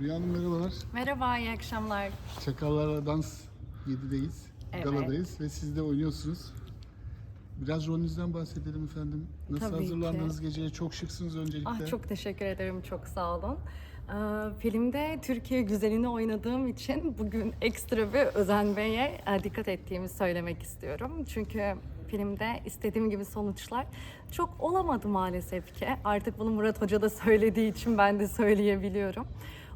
Rüya Hanım merhabalar. Merhaba, iyi akşamlar. Çakallarla Dans 7'deyiz. Evet. Galadayız ve siz de oynuyorsunuz. Biraz rolünüzden bahsedelim efendim. Nasıl Tabii hazırlandınız geceye? Çok şıksınız öncelikle. Ah çok teşekkür ederim, çok sağ olun. Ee, filmde Türkiye güzelini oynadığım için bugün ekstra bir özenmeye e, dikkat ettiğimi söylemek istiyorum. Çünkü filmde istediğim gibi sonuçlar çok olamadı maalesef ki. Artık bunu Murat Hoca da söylediği için ben de söyleyebiliyorum.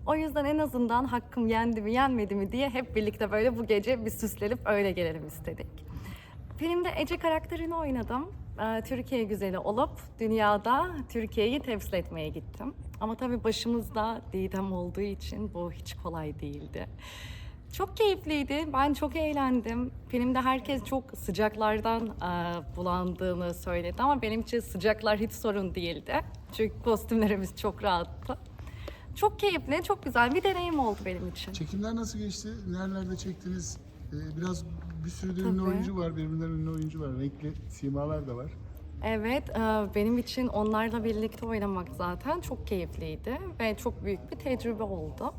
O yüzden en azından hakkım yendi mi yenmedi mi diye hep birlikte böyle bu gece bir süslenip öyle gelelim istedik. Filmde Ece karakterini oynadım. Ee, Türkiye güzeli olup dünyada Türkiye'yi temsil etmeye gittim. Ama tabii başımızda Didem olduğu için bu hiç kolay değildi. Çok keyifliydi. Ben çok eğlendim. Filmde herkes çok sıcaklardan e, bulandığını söyledi ama benim için sıcaklar hiç sorun değildi. Çünkü kostümlerimiz çok rahattı. Çok keyifli, çok güzel bir deneyim oldu benim için. Çekimler nasıl geçti? Nerelerde çektiniz? Ee, biraz bir sürü de ünlü Tabii. oyuncu var. Birbirinden ünlü oyuncu var. Renkli simalar da var. Evet, e, benim için onlarla birlikte oynamak zaten çok keyifliydi ve çok büyük bir tecrübe oldu.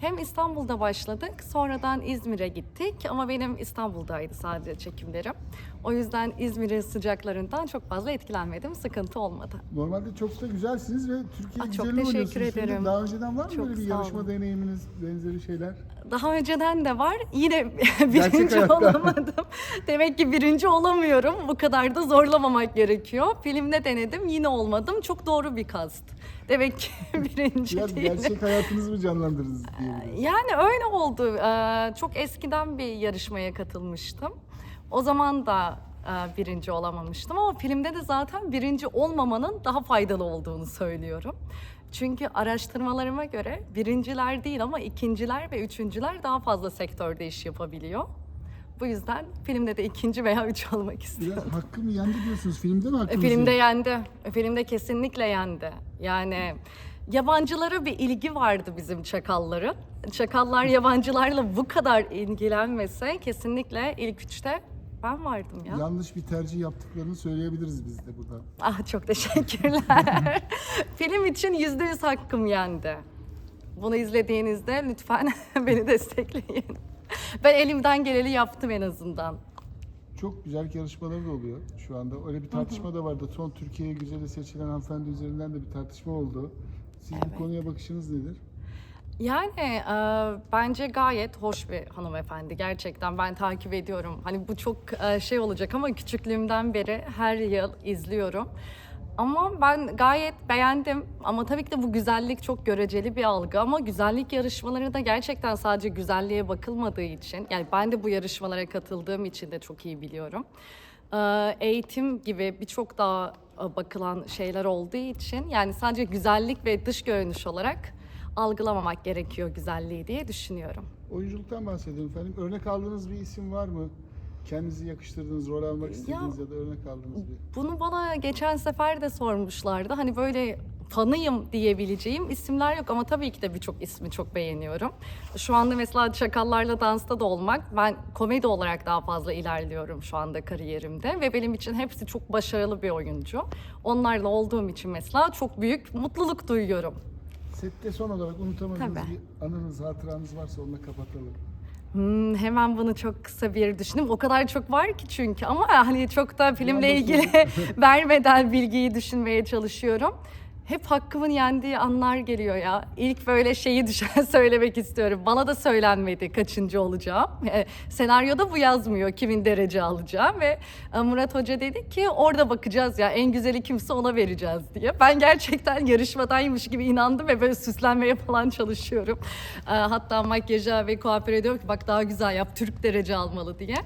Hem İstanbul'da başladık, sonradan İzmir'e gittik ama benim İstanbul'daydı sadece çekimlerim. O yüzden İzmir'in sıcaklarından çok fazla etkilenmedim, sıkıntı olmadı. Normalde çok da güzelsiniz ve Türkiye Ah, çok güzelini teşekkür oynuyorsunuz. ederim. Daha önceden var mı Çok böyle bir yarışma olun. deneyiminiz, benzeri şeyler? Daha önceden de var. Yine birinci olamadım. Demek ki birinci olamıyorum. Bu kadar da zorlamamak gerekiyor. Filmde denedim. Yine olmadım. Çok doğru bir kast. Demek ki birinci Biraz değilim. gerçek hayatınızı mı canlandırdınız diyebiliriz? Yani öyle oldu. Ee, Çok eskiden bir yarışmaya katılmıştım. O zaman da e, birinci olamamıştım ama filmde de zaten birinci olmamanın daha faydalı olduğunu söylüyorum. Çünkü araştırmalarıma göre birinciler değil ama ikinciler ve üçüncüler daha fazla sektörde iş yapabiliyor. Bu yüzden filmde de ikinci veya üç olmak istiyorum. Biraz hakkımı yendi diyorsunuz. Filmde mi hakkınız Filmde yendi? yendi. Filmde kesinlikle yendi. Yani yabancılara bir ilgi vardı bizim çakalların. Çakallar yabancılarla bu kadar ilgilenmese kesinlikle ilk üçte ben vardım ya. Yanlış bir tercih yaptıklarını söyleyebiliriz biz de buradan. Ah çok teşekkürler. Film için yüzde yüz hakkım yendi. Bunu izlediğinizde lütfen beni destekleyin. Ben elimden geleni yaptım en azından. Çok güzel yarışmaları da oluyor şu anda. Öyle bir tartışma da vardı. Son Türkiye güzeli seçilen hanımefendi üzerinden de bir tartışma oldu. Siz bu konuya bakışınız nedir? Yani e, bence gayet hoş bir hanımefendi gerçekten ben takip ediyorum. Hani bu çok e, şey olacak ama küçüklüğümden beri her yıl izliyorum. Ama ben gayet beğendim ama tabii ki de bu güzellik çok göreceli bir algı ama güzellik yarışmaları da gerçekten sadece güzelliğe bakılmadığı için yani ben de bu yarışmalara katıldığım için de çok iyi biliyorum. E, Eğitim gibi birçok daha e, bakılan şeyler olduğu için yani sadece güzellik ve dış görünüş olarak algılamamak gerekiyor güzelliği diye düşünüyorum. Oyunculuktan bahsedelim efendim. Örnek aldığınız bir isim var mı? Kendinizi yakıştırdığınız, rol almak istediğiniz ya, da örnek aldığınız bir. Bunu bana geçen sefer de sormuşlardı. Hani böyle fanıyım diyebileceğim isimler yok ama tabii ki de birçok ismi çok beğeniyorum. Şu anda mesela Çakallarla Dans'ta da olmak, ben komedi olarak daha fazla ilerliyorum şu anda kariyerimde ve benim için hepsi çok başarılı bir oyuncu. Onlarla olduğum için mesela çok büyük mutluluk duyuyorum. Sette son olarak unutamadığınız Tabii. bir anınız, hatıranız varsa onunla kapatalım. Hmm, hemen bunu çok kısa bir düşündüm. O kadar çok var ki çünkü ama hani çok da filmle ilgili vermeden bilgiyi düşünmeye çalışıyorum. Hep hakkımın yendiği anlar geliyor ya. İlk böyle şeyi düşen söylemek istiyorum. Bana da söylenmedi kaçıncı olacağım. E, senaryoda bu yazmıyor kimin derece alacağım ve e, Murat Hoca dedi ki orada bakacağız ya en güzeli kimse ona vereceğiz diye. Ben gerçekten yarışmadaymış gibi inandım ve böyle süslenmeye falan çalışıyorum. E, hatta makyaja ve kuaföre diyorum ki bak daha güzel yap Türk derece almalı diye.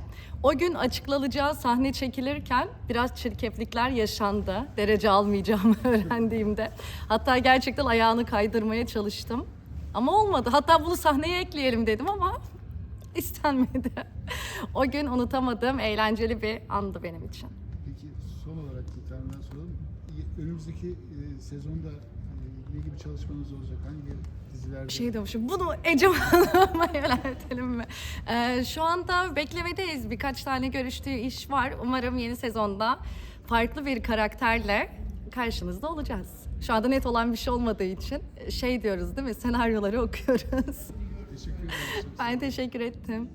O gün açıklanacağı sahne çekilirken biraz çirkeflikler yaşandı. Derece almayacağımı öğrendiğimde. Hatta gerçekten ayağını kaydırmaya çalıştım. Ama olmadı. Hatta bunu sahneye ekleyelim dedim ama istenmedi. o gün unutamadığım eğlenceli bir andı benim için. Peki son olarak bir tane daha soralım. Önümüzdeki e, sezonda e, ne gibi çalışmanız olacak? Hangi dizilerde? Şey demişim. Bunu Ecem Hanım'a yöneltelim mi? Ee, şu anda beklemedeyiz. Birkaç tane görüştüğü iş var. Umarım yeni sezonda farklı bir karakterle karşınızda olacağız. Şu anda net olan bir şey olmadığı için şey diyoruz değil mi? Senaryoları okuyoruz. Teşekkür ederim. ben teşekkür ettim.